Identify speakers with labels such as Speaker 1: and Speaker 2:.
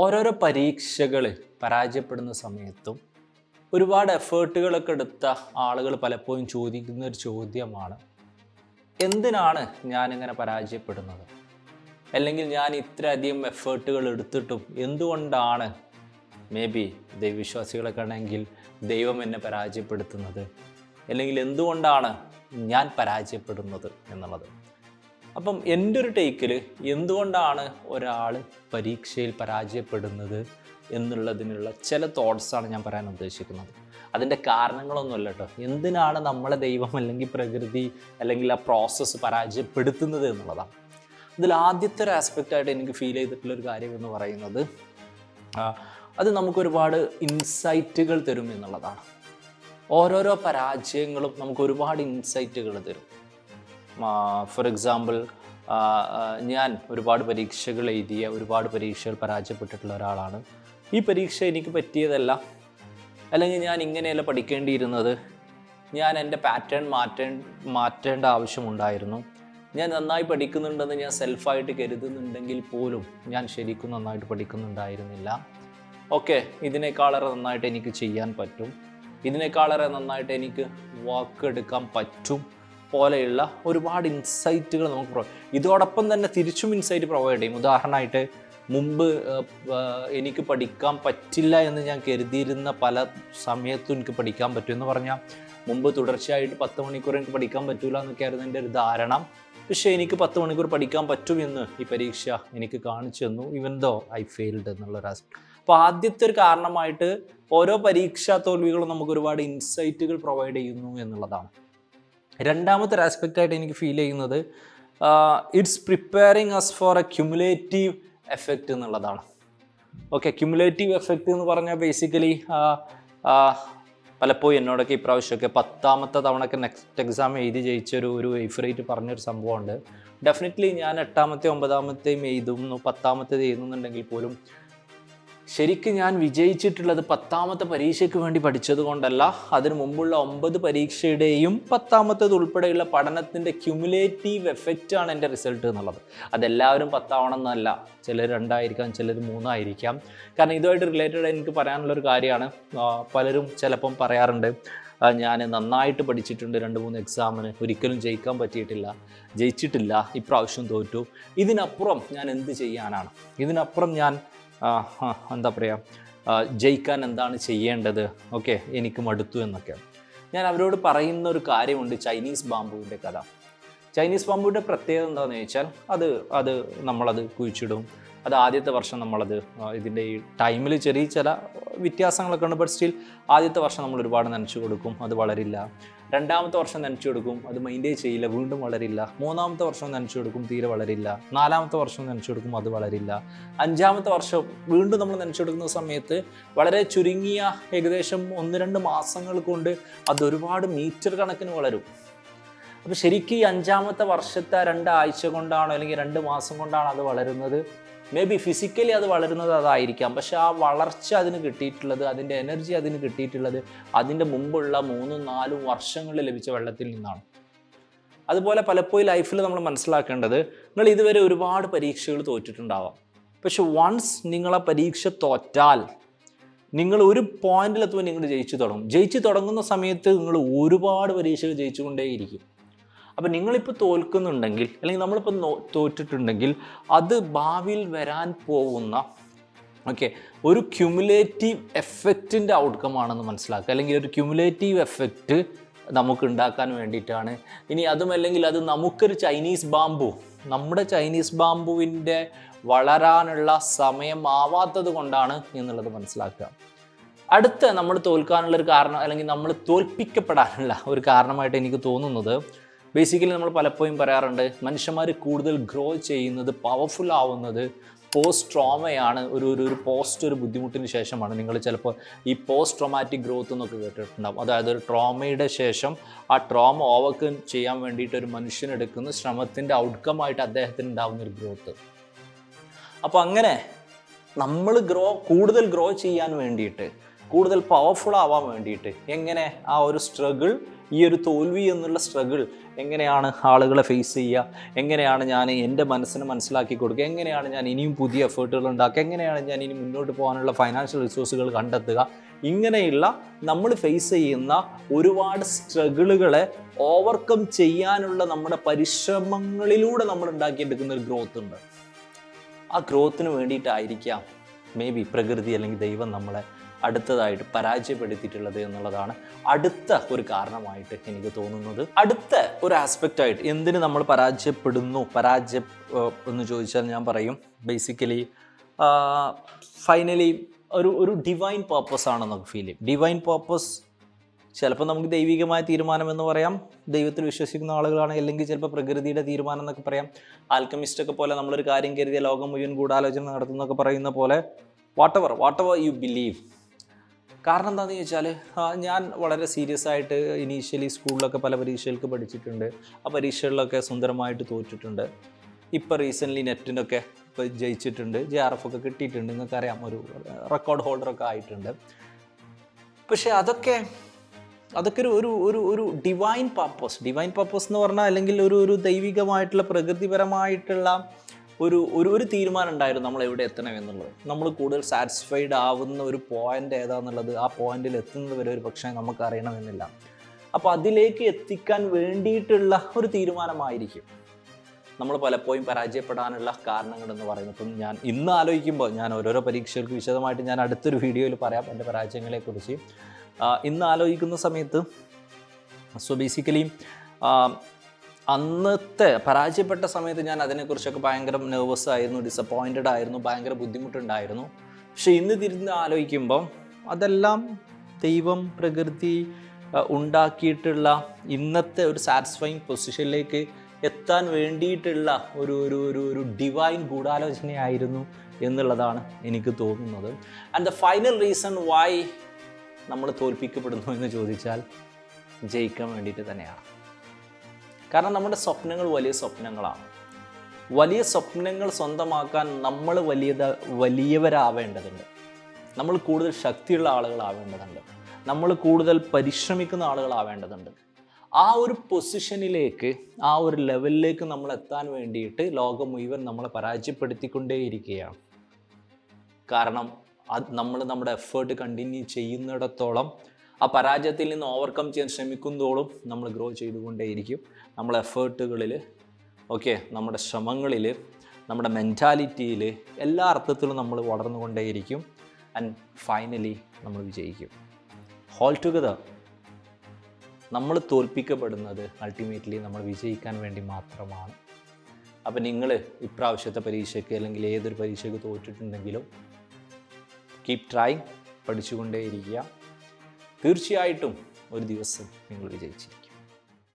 Speaker 1: ഓരോരോ പരീക്ഷകൾ പരാജയപ്പെടുന്ന സമയത്തും ഒരുപാട് എഫേർട്ടുകളൊക്കെ എടുത്ത ആളുകൾ പലപ്പോഴും ചോദിക്കുന്ന ഒരു ചോദ്യമാണ് എന്തിനാണ് ഞാനിങ്ങനെ പരാജയപ്പെടുന്നത്? അല്ലെങ്കിൽ ഞാൻ ഇത്രയധികം എഫേർട്ടുകൾ എടുത്തിട്ടും എന്തുകൊണ്ടാണ് മേ ബി ദൈവവിശ്വാസികളൊക്കെ ആണെങ്കിൽ ദൈവം എന്നെ പരാജയപ്പെടുത്തുന്നത്? അല്ലെങ്കിൽ എന്തുകൊണ്ടാണ് ഞാൻ പരാജയപ്പെടുന്നത് എന്നുള്ളത്? അപ്പം എന്റെ ഒരു ടേക്കിൽ എന്തുകൊണ്ടാണ് ഒരാൾ പരീക്ഷയിൽ പരാജയപ്പെടുന്നത് എന്നുള്ളതിനുള്ള ചില തോട്ട്സാണ് ഞാൻ പറയാൻ ഉദ്ദേശിക്കുന്നത്. അതിന്റെ കാരണങ്ങളൊന്നുമല്ല കേട്ടോ. എന്തിനാണ് നമ്മളെ ദൈവം അല്ലെങ്കിൽ പ്രകൃതി അല്ലെങ്കിൽ ആ പ്രോസസ്സ് പരാജയപ്പെടുത്തുന്നത് എന്നുള്ളതാണ്. ഇതിൽ ആദ്യത്തെ ഒരു ആസ്പെക്റ്റായിട്ട് എനിക്ക് ഫീൽ ചെയ്തിട്ടുള്ള ഒരു കാര്യം എന്ന് പറയുന്നത് അത് നമുക്ക് ഒരുപാട് ഇൻസൈറ്റുകൾ തരും എന്നുള്ളതാണ്. ഓരോരോ പരാജയങ്ങളും നമുക്ക് ഒരുപാട് ഇൻസൈറ്റുകൾ തരും. ഫോർ എക്സാമ്പിൾ ഞാൻ ഒരുപാട് പരീക്ഷകൾ എഴുതിയ ഒരുപാട് പരീക്ഷകൾ പരാജയപ്പെട്ടിട്ടുള്ള ഒരാളാണ്. ഈ പരീക്ഷ എനിക്ക് പറ്റിയതല്ല. അല്ലെങ്കിൽ ഞാൻ ഇങ്ങനെയല്ല പഠിക്കേണ്ടിയിരുന്നത്. ഞാൻ എന്റെ പാറ്റേൺ മാറ്റേ മാറ്റേണ്ട ആവശ്യമുണ്ടായിരുന്നു. ഞാൻ നന്നായി പഠിക്കുന്നുണ്ടെന്ന് ഞാൻ സെൽഫായിട്ട് കരുതുന്നുണ്ടെങ്കിൽ പോലും ഞാൻ ശരിക്കും നന്നായിട്ട് പഠിക്കുന്നുണ്ടായിരുന്നില്ല. ഓക്കെ ഇതിനേക്കാളേറെ നന്നായിട്ട് എനിക്ക് ചെയ്യാൻ പറ്റും. ഇതിനേക്കാളേറെ നന്നായിട്ട് എനിക്ക് വാക്ക് എടുക്കാൻ പറ്റും. പോലെയുള്ള ഒരുപാട് ഇൻസൈറ്റുകൾ നമുക്ക് പ്രൊവൈഡ് ഇതോടൊപ്പം തന്നെ തിരിച്ചും ഇൻസൈറ്റ് പ്രൊവൈഡ് ചെയ്യും. ഉദാഹരണമായിട്ട് മുമ്പ് എനിക്ക് പഠിക്കാൻ പറ്റില്ല എന്ന് ഞാൻ കരുതിയിരുന്ന പല സമയത്തും എനിക്ക് പഠിക്കാൻ പറ്റും എന്ന് പറഞ്ഞാൽ മുമ്പ് തുടർച്ചയായിട്ട് പത്ത് മണിക്കൂർ എനിക്ക് പഠിക്കാൻ പറ്റില്ല എന്നൊക്കെയായിരുന്നു എന്റെ ഒരു ധാരണ. പക്ഷേ എനിക്ക് പത്ത് മണിക്കൂർ പഠിക്കാൻ പറ്റും എന്ന് ഈ പരീക്ഷ എനിക്ക് കാണിച്ചു തന്നു ഇവൻ ദോ ഐ ഫെയിൽഡ് എന്നുള്ളൊരു അപ്പോൾ ആദ്യത്തെ ഒരു കാരണമായിട്ട് ഓരോ പരീക്ഷാ തോൽവികളും നമുക്ക് ഒരുപാട് ഇൻസൈറ്റുകൾ പ്രൊവൈഡ് ചെയ്യുന്നു എന്നുള്ളതാണ്. രണ്ടാമത്തെ ഒരു ആസ്പെക്റ്റ് ആയിട്ട് എനിക്ക് ഫീൽ ചെയ്യുന്നത് it's preparing us for a cumulative effect എന്നുള്ളതാണ്. ഓക്കെ ക്യുമുലേറ്റീവ് എഫക്റ്റ് എന്ന് പറഞ്ഞാൽ ബേസിക്കലി പലപ്പോഴും എന്നോടൊക്കെ ഇപ്രാവശ്യമൊക്കെ പത്താമത്തെ തവണയൊക്കെ നെക്സ്റ്റ് എക്സാം എഴുതി ജയിച്ചൊരു ഒരു എയ്ഫ് റേറ്റ് പറഞ്ഞൊരു സംഭവമുണ്ട്. ഡെഫിനറ്റ്ലി ഞാൻ എട്ടാമത്തെ ഒമ്പതാമത്തെയും എഴുതുന്നു പത്താമത്തേത് എഴുതുന്നുണ്ടെങ്കിൽ പോലും ശരിക്കും ഞാൻ വിജയിച്ചിട്ടുള്ളത് പത്താമത്തെ പരീക്ഷയ്ക്ക് വേണ്ടി പഠിച്ചത് കൊണ്ടല്ല. അതിനു മുമ്പുള്ള ഒമ്പത് പരീക്ഷയുടെയും പത്താമത്തേത് ഉൾപ്പെടെയുള്ള പഠനത്തിന്റെ ക്യുമുലേറ്റീവ് ആണ് എന്റെ റിസൾട്ട് എന്നുള്ളത്. അതെല്ലാവരും പത്താവണം എന്നല്ല ചിലർ രണ്ടായിരിക്കാം ചിലർ മൂന്നായിരിക്കാം. കാരണം ഇതുമായിട്ട് റിലേറ്റഡ് എനിക്ക് പറയാനുള്ളൊരു കാര്യമാണ്. പലരും ചിലപ്പം പറയാറുണ്ട് ഞാൻ നന്നായിട്ട് പഠിച്ചിട്ടുണ്ട് രണ്ട് മൂന്ന് എക്സാമിന് ഒരിക്കലും ജയിക്കാൻ പറ്റിയിട്ടില്ല. ജയിച്ചിട്ടില്ല ഇപ്രാവശ്യം തോറ്റു. ഇതിനപ്പുറം ഞാൻ എന്ത് ചെയ്യാനാണ്? ഇതിനപ്പുറം ഞാൻ എന്താ പറയുക ജയിക്കാൻ എന്താണ് ചെയ്യേണ്ടത്? ഓക്കെ എനിക്ക് മടുത്തു എന്നൊക്കെ ഞാൻ അവരോട് പറയുന്ന ഒരു കാര്യമുണ്ട് ചൈനീസ് ബാമ്പുവിന്റെ കഥ. ചൈനീസ് ബാമ്പുവിന്റെ പ്രത്യേകത എന്താണെന്ന് ചോദിച്ചാൽ അത് അത് നമ്മളത് കുഴിച്ചിടും. അത് ആദ്യത്തെ വർഷം നമ്മളത് ഇതിന്റെ ഈ ടൈമിൽ ചെറിയ ചില വ്യത്യാസങ്ങളൊക്കെ ഉണ്ട്. ബട്ട് സ്റ്റിൽ ആദ്യത്തെ വർഷം നമ്മൾ ഒരുപാട് നനച്ചു കൊടുക്കും. അത് വളരില്ല. രണ്ടാമത്തെ വർഷം നനച്ചു കൊടുക്കും. അത് മൈൻഡേ ചെയ്യില്ല. വീണ്ടും വളരില്ല. മൂന്നാമത്തെ വർഷം നനച്ചു കൊടുക്കും. തീരെ വളരില്ല. നാലാമത്തെ വർഷം നനച്ചു കൊടുക്കും. അത് വളരില്ല. അഞ്ചാമത്തെ വർഷം വീണ്ടും നമ്മൾ നനച്ചു കൊടുക്കുന്ന സമയത്ത് വളരെ ചുരുങ്ങിയ ഏകദേശം ഒന്ന് രണ്ട് മാസങ്ങൾ കൊണ്ട് അത് ഒരുപാട് മീറ്റർ കണക്കിന് വളരും. അപ്പോൾ ശരിക്കും ഈ അഞ്ചാമത്തെ വർഷത്തെ രണ്ടാഴ്ച കൊണ്ടാണോ അല്ലെങ്കിൽ രണ്ട് മാസം കൊണ്ടാണോ അത് വളരുന്നത്? മേ ബി ഫിസിക്കലി അത് വളരുന്നത് അതായിരിക്കാം. പക്ഷെ ആ വളർച്ച അതിന് കിട്ടിയിട്ടുള്ളത് അതിന്റെ എനർജി അതിന് കിട്ടിയിട്ടുള്ളത് അതിന്റെ മുമ്പുള്ള മൂന്നും നാലും വർഷങ്ങളിൽ ലഭിച്ച വെള്ളത്തിൽ നിന്നാണ്. അതുപോലെ പലപ്പോഴും ലൈഫിൽ നമ്മൾ മനസ്സിലാക്കേണ്ടത് നിങ്ങൾ ഇതുവരെ ഒരുപാട് പരീക്ഷകൾ തോറ്റിട്ടുണ്ടാവാം. പക്ഷെ വൺസ് നിങ്ങൾ ആ പരീക്ഷ തോറ്റാൽ നിങ്ങൾ ഒരു പോയിന്റിലെത്തുമ്പോൾ നിങ്ങൾ ജയിച്ചു തുടങ്ങും. ജയിച്ചു തുടങ്ങുന്ന സമയത്ത് നിങ്ങൾ ഒരുപാട് പരീക്ഷകൾ ജയിച്ചുകൊണ്ടേയിരിക്കും. അപ്പം നിങ്ങളിപ്പോൾ തോൽക്കുന്നുണ്ടെങ്കിൽ അല്ലെങ്കിൽ നമ്മളിപ്പോൾ തോറ്റിട്ടുണ്ടെങ്കിൽ അത് ഭാവിയിൽ വരാൻ പോകുന്ന ഓക്കെ ഒരു ക്യുമുലേറ്റീവ് എഫക്റ്റിന്റെ ഔട്ട്കം ആണെന്ന് മനസ്സിലാക്കുക. അല്ലെങ്കിൽ ഒരു ക്യുമുലേറ്റീവ് എഫക്റ്റ് നമുക്ക് ഉണ്ടാക്കാൻ വേണ്ടിയിട്ടാണ്. ഇനി അതും അല്ലെങ്കിൽ അത് നമുക്കൊരു ചൈനീസ് ബാമ്പു നമ്മുടെ ചൈനീസ് ബാമ്പുവിന്റെ വളരാനുള്ള സമയം ആവാത്തത് കൊണ്ടാണ് എന്നുള്ളത് മനസ്സിലാക്കുക. അടുത്ത നമ്മൾ തോൽക്കാനുള്ള ഒരു കാരണം അല്ലെങ്കിൽ നമ്മൾ തോൽപ്പിക്കപ്പെടാനുള്ള ഒരു കാരണമായിട്ട് എനിക്ക് തോന്നുന്നത് ബേസിക്കലി നമ്മൾ പലപ്പോഴും പറയാറുണ്ട് മനുഷ്യന്മാർ കൂടുതൽ ഗ്രോ ചെയ്യുന്നത് പവർഫുൾ ആവുന്നത് പോസ്റ്റ് ട്രോമയാണ് ഒരു ഒരു ഒരു പോസ്റ്റ് ഒരു ബുദ്ധിമുട്ടിന് ശേഷമാണ്. നിങ്ങൾ ചിലപ്പോൾ ഈ പോസ്റ്റ് ട്രോമാറ്റിക് ഗ്രോത്ത് എന്നൊക്കെ കേട്ടിട്ടുണ്ടാവും. അതായത് ഒരു ട്രോമയുടെ ശേഷം ആ ട്രോമ ഓവർകം ചെയ്യാൻ വേണ്ടിയിട്ട് ഒരു മനുഷ്യനെടുക്കുന്ന ശ്രമത്തിന്റെ ഔട്ട്കം ആയിട്ട് അദ്ദേഹത്തിന് ഉണ്ടാകുന്ന ഒരു ഗ്രോത്ത് അപ്പോൾ അങ്ങനെ നമ്മൾ ഗ്രോ കൂടുതൽ ഗ്രോ ചെയ്യാൻ വേണ്ടിയിട്ട് കൂടുതൽ പവർഫുൾ ആവാൻ വേണ്ടിയിട്ട്. എങ്ങനെ ആ ഒരു സ്ട്രഗിൾ ഈ ഒരു തോൽവി എന്നുള്ള സ്ട്രഗിൾ എങ്ങനെയാണ് ആളുകളെ ഫേസ് ചെയ്യുക? എങ്ങനെയാണ് ഞാൻ എന്റെ മനസ്സിന് മനസ്സിലാക്കി കൊടുക്കുക? എങ്ങനെയാണ് ഞാൻ ഇനിയും പുതിയ എഫേർട്ടുകൾ ഉണ്ടാക്കുക? എങ്ങനെയാണ് ഞാൻ ഇനി മുന്നോട്ട് പോകാനുള്ള ഫൈനാൻഷ്യൽ റിസോഴ്സുകൾ കണ്ടെത്തുക? ഇങ്ങനെയുള്ള നമ്മൾ ഫേസ് ചെയ്യുന്ന ഒരുപാട് സ്ട്രഗിളുകളെ ഓവർകം ചെയ്യാനുള്ള നമ്മുടെ പരിശ്രമങ്ങളിലൂടെ നമ്മൾ ഉണ്ടാക്കിയെടുക്കുന്ന ഒരു ഗ്രോത്ത് ഉണ്ട്. ആ ഗ്രോത്തിന് വേണ്ടിയിട്ടായിരിക്കാം മേ ബി പ്രകൃതി അല്ലെങ്കിൽ ദൈവം നമ്മളെ അടുത്തതായിട്ട് പരാജയപ്പെടുത്തിയിട്ടുള്ളത് എന്നുള്ളതാണ് അടുത്ത ഒരു കാരണമായിട്ട് എനിക്ക് തോന്നുന്നത്. അടുത്ത ഒരു ആസ്പെക്റ്റ് ആയിട്ട് എന്തിന് നമ്മൾ പരാജയപ്പെടുന്നു? പരാജയ എന്ന് ചോദിച്ചാൽ ഞാൻ പറയും ബേസിക്കലി ഫൈനലി ഒരു ഒരു ഡിവൈൻ പർപ്പസ് ആണ് നമുക്ക് ഫീൽ ചെയ്യും. ഡിവൈൻ പർപ്പസ് ചിലപ്പോൾ നമുക്ക് ദൈവികമായ തീരുമാനം എന്ന് പറയാം. ദൈവത്തിൽ വിശ്വസിക്കുന്ന ആളുകളാണ് അല്ലെങ്കിൽ ചിലപ്പോൾ പ്രകൃതിയുടെ തീരുമാനം എന്നൊക്കെ പറയാം. ആൽക്കമിസ്റ്റ് ഒക്കെ പോലെ നമ്മളൊരു കാര്യം കരുതിയ ലോകം മുഴുവൻ ഗൂഢാലോചന നടത്തുന്നൊക്കെ പറയുന്ന പോലെ whatever whatever you believe കാരണം എന്താണെന്ന് ചോദിച്ചാൽ ഞാൻ വളരെ സീരിയസ് ആയിട്ട് ഇനീഷ്യലി സ്കൂളിലൊക്കെ പല പരീക്ഷകൾക്ക് പഠിച്ചിട്ടുണ്ട്. ആ പരീക്ഷകളിലൊക്കെ സുന്ദരമായിട്ട് തോറ്റിട്ടുണ്ട്. ഇപ്പോൾ റീസെന്റ്ലി നെറ്റിനൊക്കെ ഇപ്പോൾ ജയിച്ചിട്ടുണ്ട്. ജെ ആർ എഫ് ഒക്കെ കിട്ടിയിട്ടുണ്ട്. നിങ്ങൾക്കറിയാം ഒരു റെക്കോർഡ് ഹോൾഡറൊക്കെ ആയിട്ടുണ്ട്. പക്ഷേ അതൊക്കെ അതൊക്കെ ഒരു ഒരു ഒരു ഒരു ഡിവൈൻ പർപ്പസ് ഡിവൈൻ പർപ്പസ് എന്ന് പറഞ്ഞാൽ അല്ലെങ്കിൽ ഒരു ഒരു ദൈവികമായിട്ടുള്ള പ്രകൃതിപരമായിട്ടുള്ള ഒരു ഒരു ഒരു തീരുമാനം ഉണ്ടായിരുന്നു നമ്മൾ എവിടെ എത്തണം എന്നുള്ളത്. നമ്മൾ കൂടുതൽ സാറ്റിസ്ഫൈഡ് ആവുന്ന ഒരു പോയിന്റ് ഏതാന്നുള്ളത് ആ പോയിന്റിൽ എത്തുന്നത് വരെ ഒരു പക്ഷേ നമുക്ക് അറിയണമെന്നില്ല. അപ്പോൾ അതിലേക്ക് എത്തിക്കാൻ വേണ്ടിയിട്ടുള്ള ഒരു തീരുമാനമായിരിക്കും. നമ്മൾ പലപ്പോഴും പരാജയപ്പെടാനുള്ള കാരണങ്ങൾ എന്ന് പറയുന്നത് ഇപ്പം ഞാൻ ഇന്ന് ആലോചിക്കുമ്പോൾ ഞാൻ ഓരോരോ പരീക്ഷകൾക്ക് വിശദമായിട്ട് ഞാൻ അടുത്തൊരു വീഡിയോയിൽ പറയാം എന്റെ പരാജയങ്ങളെക്കുറിച്ച്. ഇന്ന് ആലോചിക്കുന്ന സമയത്ത് സോ ബേസിക്കലി അന്നത്തെ പരാജയപ്പെട്ട സമയത്ത് ഞാൻ അതിനെക്കുറിച്ചൊക്കെ ഭയങ്കര നെർവസ് ആയിരുന്നു ഡിസപ്പോയിന്റഡ് ആയിരുന്നു ഭയങ്കര ബുദ്ധിമുട്ടുണ്ടായിരുന്നു. പക്ഷെ ഇന്ന് തിരിഞ്ഞ് ആലോചിക്കുമ്പം അതെല്ലാം ദൈവം പ്രകൃതി ഉണ്ടാക്കിയിട്ടുള്ള ഇന്നത്തെ ഒരു സാറ്റിസ്ഫൈങ് പൊസിഷനിലേക്ക് എത്താൻ വേണ്ടിയിട്ടുള്ള ഒരു ഒരു ഒരു ഒരു ഡിവൈൻ ഗൂഢാലോചനയായിരുന്നു എന്നുള്ളതാണ് എനിക്ക് തോന്നുന്നത്. And the final reason why നമ്മൾ തോൽപ്പിക്കപ്പെടുന്നു എന്ന് ചോദിച്ചാൽ ജയിക്കാൻ വേണ്ടിയിട്ട് തന്നെയാണ്. കാരണം നമ്മുടെ സ്വപ്നങ്ങൾ വലിയ സ്വപ്നങ്ങളാണ്. വലിയ സ്വപ്നങ്ങൾ സ്വന്തമാക്കാൻ നമ്മൾ വലിയത വലിയവരാവേണ്ടതുണ്ട്. നമ്മൾ കൂടുതൽ ശക്തിയുള്ള ആളുകളാവേണ്ടതുണ്ട്. നമ്മൾ കൂടുതൽ പരിശ്രമിക്കുന്ന ആളുകളാവേണ്ടതുണ്ട്. ആ ഒരു പൊസിഷനിലേക്ക് ആ ഒരു ലെവലിലേക്ക് നമ്മൾ എത്താൻ വേണ്ടിയിട്ട് ലോകം മുഴുവൻ നമ്മളെ പരാജയപ്പെടുത്തിക്കൊണ്ടേയിരിക്കുകയാണ്. കാരണം അത് നമ്മൾ നമ്മുടെ എഫേർട്ട് കണ്ടിന്യൂ ചെയ്യുന്നിടത്തോളം ആ പരാജയത്തിൽ നിന്ന് ഓവർകം ചെയ്യാൻ ശ്രമിക്കുന്നതോളം നമ്മൾ ഗ്രോ ചെയ്തുകൊണ്ടേയിരിക്കും. നമ്മളെ എഫേർട്ടുകളിൽ ഓക്കെ നമ്മുടെ ശ്രമങ്ങളിൽ നമ്മുടെ മെന്റാലിറ്റിയിൽ എല്ലാ അർത്ഥത്തിലും നമ്മൾ വളർന്നുകൊണ്ടേയിരിക്കും. ആൻഡ് ഫൈനലി നമ്മൾ വിജയിക്കും. ഹോൾ ടുഗദർ നമ്മൾ തോൽപ്പിക്കപ്പെടുന്നത് അൾട്ടിമേറ്റ്ലി നമ്മൾ വിജയിക്കാൻ വേണ്ടി മാത്രമാണ്. അപ്പം നിങ്ങൾ ഇപ്രാവശ്യത്തെ പരീക്ഷയ്ക്ക് അല്ലെങ്കിൽ ഏതൊരു പരീക്ഷയ്ക്ക് തോറ്റിട്ടുണ്ടെങ്കിലും കീപ് ട്രൈ പഠിച്ചുകൊണ്ടേയിരിക്കുക. തീർച്ചയായിട്ടും ഒരു ദിവസം നിങ്ങൾ വിജയിച്ചിരിക്കും.